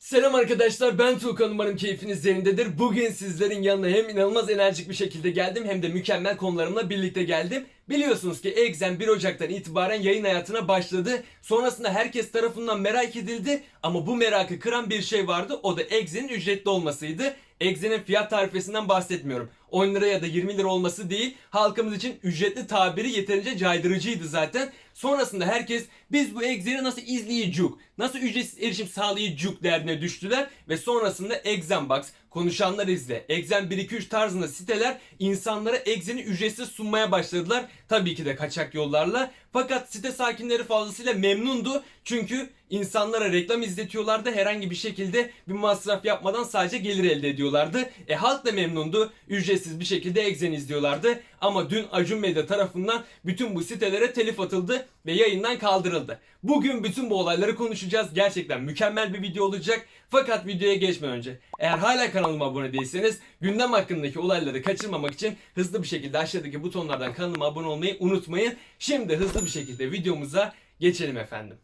Selam arkadaşlar ben Tuğkan umarım keyfiniz yerindedir. Bugün sizlerin yanına hem inanılmaz enerjik bir şekilde geldim hem de mükemmel konularımla birlikte geldim. Biliyorsunuz ki Exen 1 Ocak'tan itibaren yayın hayatına başladı. Sonrasında herkes tarafından merak edildi ama bu merakı kıran bir şey vardı. O da Exen'in ücretli olmasıydı. Exen'in fiyat tarifesinden bahsetmiyorum. 10 lira ya da 20 lira olması değil. Halkımız için ücretli tabiri yeterince caydırıcıydı zaten. Sonrasında herkes biz bu Exen'i nasıl izleyecek, nasıl ücretsiz erişim sağlayacak derdine düştüler. Ve sonrasında Exenbox, konuşanlar izle, Exen 1-2-3 tarzında siteler insanlara Exen'i ücretsiz sunmaya başladılar. Tabii ki de kaçak yollarla. Fakat site sakinleri fazlasıyla memnundu. Çünkü insanlara reklam izletiyorlardı. Herhangi bir şekilde bir masraf yapmadan sadece gelir elde ediyorlardı. E halk da memnundu. Ücretsiz bir şekilde Exen izliyorlardı. Ama dün Acun Medya tarafından bütün bu sitelere telif atıldı ve yayından kaldırıldı. Bugün bütün bu olayları konuşacağız. Gerçekten mükemmel bir video olacak. Fakat videoya geçmeden önce eğer hala kanalıma abone değilseniz gündem hakkındaki olayları kaçırmamak için hızlı bir şekilde aşağıdaki butonlardan kanalıma abone olmayı unutmayın. Şimdi hızlı bir şekilde videomuza geçelim efendim.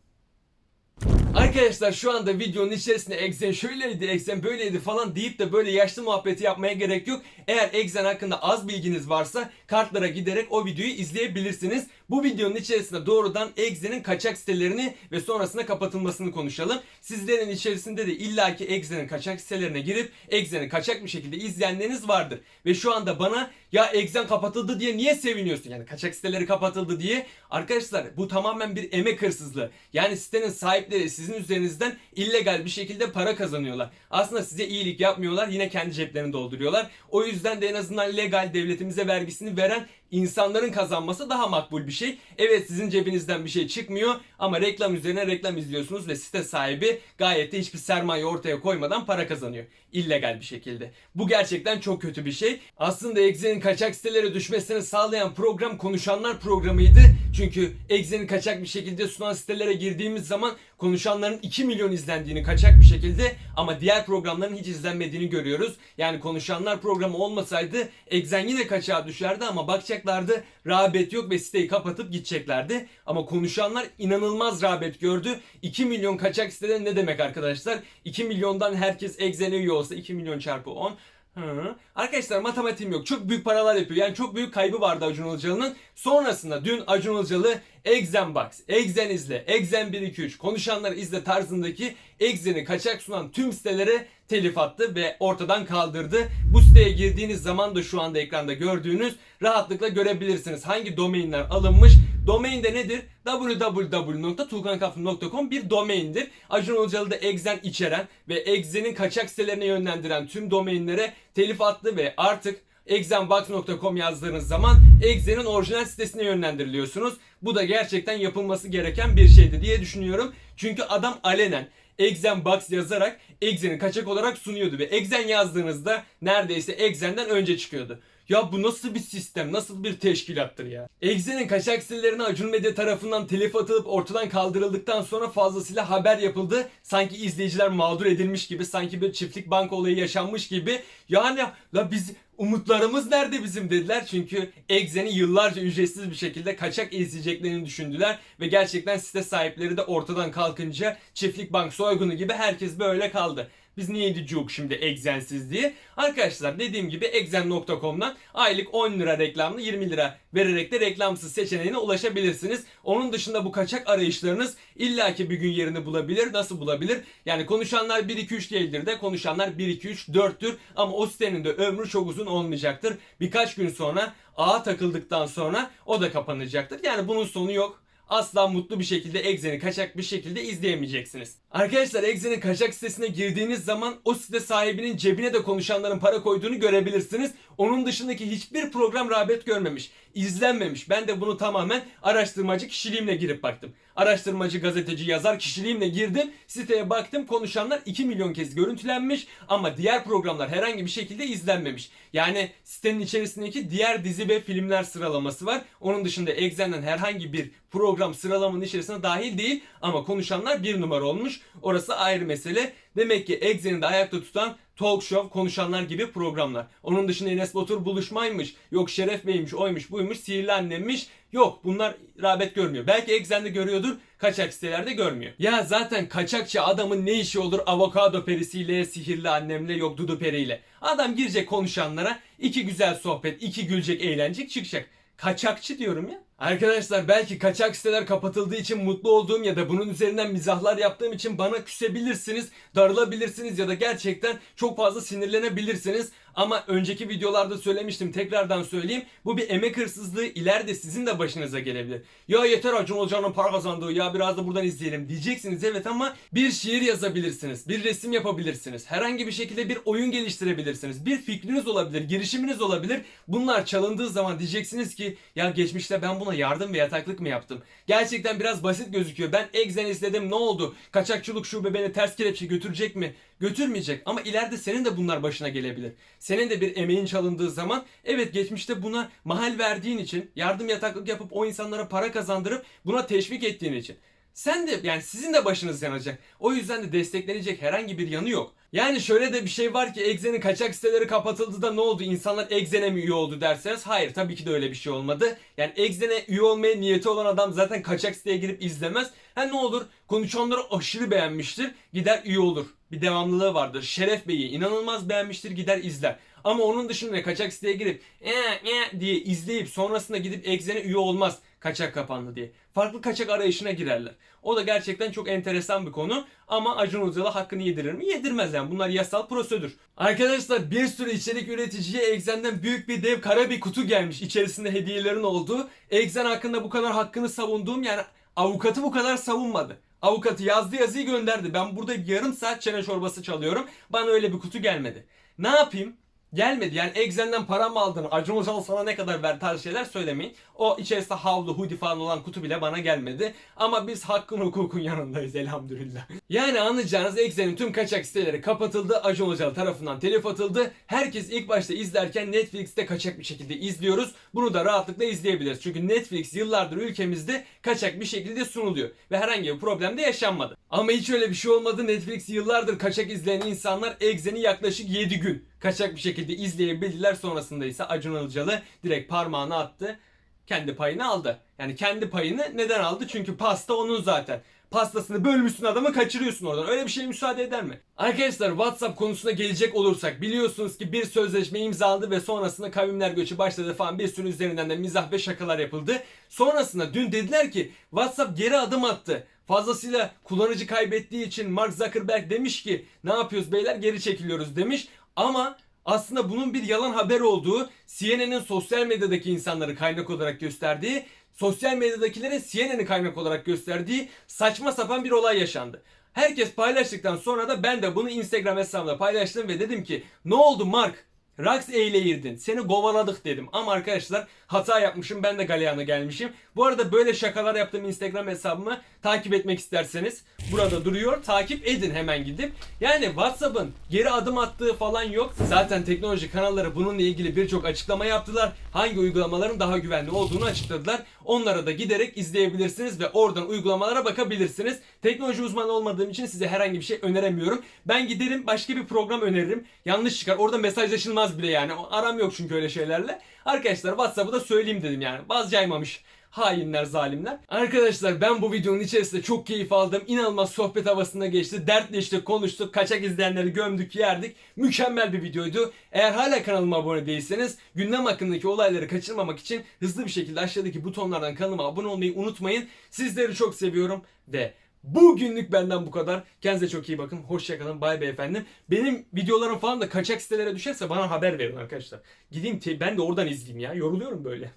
Arkadaşlar şu anda videonun içerisinde Exen şöyleydi, Exen böyleydi falan deyip de böyle yaşlı muhabbeti yapmaya gerek yok. Eğer Exen hakkında az bilginiz varsa kartlara giderek o videoyu izleyebilirsiniz. Bu videonun içerisinde doğrudan Exen'in kaçak sitelerini ve sonrasında kapatılmasını konuşalım. Sizlerin içerisinde de illaki Exen'in kaçak sitelerine girip Exen'i kaçak bir şekilde izleyenleriniz vardır. Ve şu anda bana ya Exen kapatıldı diye niye seviniyorsun? Yani kaçak siteleri kapatıldı diye. Arkadaşlar bu tamamen bir emek hırsızlığı. Yani sitenin sahipleri sizin üzerinizden illegal bir şekilde para kazanıyorlar. Aslında size iyilik yapmıyorlar. Yine kendi ceplerini dolduruyorlar. O yüzden de en azından legal devletimize vergisini veren insanların kazanması daha makbul bir şey. Evet sizin cebinizden bir şey çıkmıyor ama reklam üzerine reklam izliyorsunuz ve site sahibi gayet de hiçbir sermaye ortaya koymadan para kazanıyor. illegal bir şekilde. Bu gerçekten çok kötü bir şey. Aslında Exen'in kaçak sitelere düşmesini sağlayan program konuşanlar programıydı. Çünkü Exen'i kaçak bir şekilde sunan sitelere girdiğimiz zaman konuşanların 2 milyon izlendiğini kaçak bir şekilde ama diğer programların hiç izlenmediğini görüyoruz. Yani konuşanlar programı olmasaydı Exen yine kaçağa düşerdi ama bakacaklardı rağbet yok ve siteyi kapatıp gideceklerdi. Ama konuşanlar inanılmaz rağbet gördü. 2 milyon kaçak sitede ne demek arkadaşlar? 2 milyondan herkes Exen'e üye olsa 2 milyon çarpı 10 Hı. Arkadaşlar matematiğim yok. Çok büyük paralar yapıyor. Yani çok büyük kaybı vardı Acun Ilıcalı'nın. Sonrasında dün Acun Ilıcalı Exen Box, Exen izle, Exen 1-2-3, konuşanları izle tarzındaki Exen'i kaçak sunan tüm sitelere telif attı ve ortadan kaldırdı. Bu siteye girdiğiniz zaman da şu anda ekranda gördüğünüz rahatlıkla görebilirsiniz. Hangi domainler alınmış? Domain de nedir? www.tulkankafım.com bir domaindir. Acun Ilıcalı da Exen içeren ve Exen'in kaçak sitelerine yönlendiren tüm domainlere telif attı ve artık exenbox.com yazdığınız zaman Exen'in orijinal sitesine yönlendiriliyorsunuz. Bu da gerçekten yapılması gereken bir şeydi diye düşünüyorum. Çünkü adam alenen Exen Box yazarak Exen'i kaçak olarak sunuyordu ve Exen yazdığınızda neredeyse Exen'den önce çıkıyordu. Ya bu nasıl bir sistem, nasıl bir teşkilattır ya? Exen'in kaçak sitelerine Acun Medya tarafından telif atılıp ortadan kaldırıldıktan sonra fazlasıyla haber yapıldı. Sanki izleyiciler mağdur edilmiş gibi, sanki bir çiftlik banka olayı yaşanmış gibi. Yani la biz umutlarımız nerede bizim dediler. Çünkü Exen'i yıllarca ücretsiz bir şekilde kaçak izleyeceklerini düşündüler. Ve gerçekten site sahipleri de ortadan kalkınca çiftlik bank soygunu gibi herkes böyle kaldı. Biz niye diyeceğiz şimdi Exen'siz diye. Arkadaşlar dediğim gibi exen.com'dan aylık 10 lira reklamlı 20 lira vererek de reklamsız seçeneğine ulaşabilirsiniz. Onun dışında bu kaçak arayışlarınız illaki bir gün yerini bulabilir. Nasıl bulabilir? Yani konuşanlar 1-2-3 değildir de konuşanlar 1-2-3 4'tür ama o sitenin de ömrü çok uzun olmayacaktır. Birkaç gün sonra ağa takıldıktan sonra o da kapanacaktır. Yani bunun sonu yok asla mutlu bir şekilde Exen'i kaçak bir şekilde izleyemeyeceksiniz. Arkadaşlar Exen'in kaçak sitesine girdiğiniz zaman o site sahibinin cebine de konuşanların para koyduğunu görebilirsiniz. Onun dışındaki hiçbir program rağbet görmemiş, izlenmemiş. Ben de bunu tamamen araştırmacı kişiliğimle girip baktım. Araştırmacı, gazeteci, yazar kişiliğimle girdim. Siteye baktım konuşanlar 2 milyon kez görüntülenmiş ama diğer programlar herhangi bir şekilde izlenmemiş. Yani sitenin içerisindeki diğer dizi ve filmler sıralaması var. Onun dışında Exen'den herhangi bir program sıralamanın içerisine dahil değil ama konuşanlar bir numara olmuş. Orası ayrı mesele. Demek ki Exxen'i de ayakta tutan talk show, konuşanlar gibi programlar. Onun dışında Enes Batur buluşmaymış, yok Şeref Bey'miş, oymuş, buymuş, sihirli annemmiş. Yok bunlar rağbet görmüyor. Belki Exxen'de görüyordur, kaçak sitelerde görmüyor. Ya zaten kaçakçı adamın ne işi olur avokado perisiyle, sihirli annemle, yok Dudu periyle. Adam girecek konuşanlara, iki güzel sohbet, iki gülecek, eğlenecek, çıkacak. Kaçakçı diyorum ya. Arkadaşlar belki kaçak siteler kapatıldığı için mutlu olduğum ya da bunun üzerinden mizahlar yaptığım için bana küsebilirsiniz, darılabilirsiniz ya da gerçekten çok fazla sinirlenebilirsiniz. Ama önceki videolarda söylemiştim tekrardan söyleyeyim. Bu bir emek hırsızlığı ileride sizin de başınıza gelebilir. Ya yeter Acun Hoca'nın para kazandığı ya biraz da buradan izleyelim diyeceksiniz evet ama bir şiir yazabilirsiniz, bir resim yapabilirsiniz, herhangi bir şekilde bir oyun geliştirebilirsiniz, bir fikriniz olabilir, girişiminiz olabilir. Bunlar çalındığı zaman diyeceksiniz ki ya geçmişte ben buna yardım ve yataklık mı yaptım? Gerçekten biraz basit gözüküyor. Ben Exen izledim ne oldu? Kaçakçılık şube beni ters kelepçe götürecek mi? Götürmeyecek ama ileride senin de bunlar başına gelebilir. Senin de bir emeğin çalındığı zaman evet geçmişte buna mahal verdiğin için yardım yataklık yapıp o insanlara para kazandırıp buna teşvik ettiğin için. Sen de yani sizin de başınız yanacak. O yüzden de desteklenecek herhangi bir yanı yok. Yani şöyle de bir şey var ki Exen'in kaçak siteleri kapatıldı da ne oldu? İnsanlar Exen'e mi üye oldu derseniz hayır tabii ki de öyle bir şey olmadı. Yani Exen'e üye olmaya niyeti olan adam zaten kaçak siteye girip izlemez. Ha ne olur? Konuşanları aşırı beğenmiştir. Gider üye olur. Bir devamlılığı vardır. Şeref Bey'i inanılmaz beğenmiştir gider izler. Ama onun dışında kaçak siteye girip ee, ee diye izleyip sonrasında gidip Exen'e üye olmaz kaçak kapandı diye. Farklı kaçak arayışına girerler. O da gerçekten çok enteresan bir konu. Ama Acun Ilıcalı hakkını yedirir mi? Yedirmez yani. Bunlar yasal prosedür. Arkadaşlar bir sürü içerik üreticiye Exen'den büyük bir dev kara bir kutu gelmiş. İçerisinde hediyelerin olduğu. Exen hakkında bu kadar hakkını savunduğum yani avukatı bu kadar savunmadı. Avukatı yazdı yazıyı gönderdi. Ben burada yarım saat çene çorbası çalıyorum. Bana öyle bir kutu gelmedi. Ne yapayım? Gelmedi. Yani Exen'den para mı aldın? Acun Ilıcalı sana ne kadar ver tarzı şeyler söylemeyin. O içerisinde havlu, hoodie falan olan kutu bile bana gelmedi. Ama biz hakkın hukukun yanındayız elhamdülillah. Yani anlayacağınız Exen'in tüm kaçak siteleri kapatıldı. Acun Ilıcalı tarafından telif atıldı. Herkes ilk başta izlerken Netflix'te kaçak bir şekilde izliyoruz. Bunu da rahatlıkla izleyebiliriz. Çünkü Netflix yıllardır ülkemizde kaçak bir şekilde sunuluyor. Ve herhangi bir problem de yaşanmadı. Ama hiç öyle bir şey olmadı. Netflix yıllardır kaçak izleyen insanlar Exen'i yaklaşık 7 gün kaçak bir şekilde izleyebildiler. Sonrasında ise Acun Ilıcalı direkt parmağını attı. Kendi payını aldı. Yani kendi payını neden aldı? Çünkü pasta onun zaten. Pastasını bölmüşsün adamı kaçırıyorsun oradan. Öyle bir şey müsaade eder mi? Arkadaşlar WhatsApp konusuna gelecek olursak biliyorsunuz ki bir sözleşme imzalandı ve sonrasında kavimler göçü başladı falan bir sürü üzerinden de mizah ve şakalar yapıldı. Sonrasında dün dediler ki WhatsApp geri adım attı. Fazlasıyla kullanıcı kaybettiği için Mark Zuckerberg demiş ki ne yapıyoruz beyler geri çekiliyoruz demiş. Ama aslında bunun bir yalan haber olduğu CNN'in sosyal medyadaki insanları kaynak olarak gösterdiği, sosyal medyadakilerin CNN'i kaynak olarak gösterdiği saçma sapan bir olay yaşandı. Herkes paylaştıktan sonra da ben de bunu Instagram hesabımda paylaştım ve dedim ki ne oldu Mark? Rax eyleyirdin. Seni kovaladık dedim. Ama arkadaşlar hata yapmışım. Ben de galeyana gelmişim. Bu arada böyle şakalar yaptığım Instagram hesabımı takip etmek isterseniz burada duruyor. Takip edin hemen gidip. Yani WhatsApp'ın geri adım attığı falan yok. Zaten teknoloji kanalları bununla ilgili birçok açıklama yaptılar. Hangi uygulamaların daha güvenli olduğunu açıkladılar. Onlara da giderek izleyebilirsiniz ve oradan uygulamalara bakabilirsiniz. Teknoloji uzmanı olmadığım için size herhangi bir şey öneremiyorum. Ben giderim başka bir program öneririm. Yanlış çıkar. Orada mesajlaşılmaz bile yani. Aram yok çünkü öyle şeylerle. Arkadaşlar WhatsApp'ı da söyleyeyim dedim yani. Bazı caymamış. Hainler, zalimler. Arkadaşlar ben bu videonun içerisinde çok keyif aldım. İnanılmaz sohbet havasında geçti. Dertleştik, konuştuk. Kaçak izleyenleri gömdük, yerdik. Mükemmel bir videoydu. Eğer hala kanalıma abone değilseniz gündem hakkındaki olayları kaçırmamak için hızlı bir şekilde aşağıdaki butonlardan kanalıma abone olmayı unutmayın. Sizleri çok seviyorum ve Bugünlük benden bu kadar. Kendinize çok iyi bakın. Hoşçakalın. Bay bay efendim. Benim videolarım falan da kaçak sitelere düşerse bana haber verin arkadaşlar. Gideyim ben de oradan izleyeyim ya. Yoruluyorum böyle.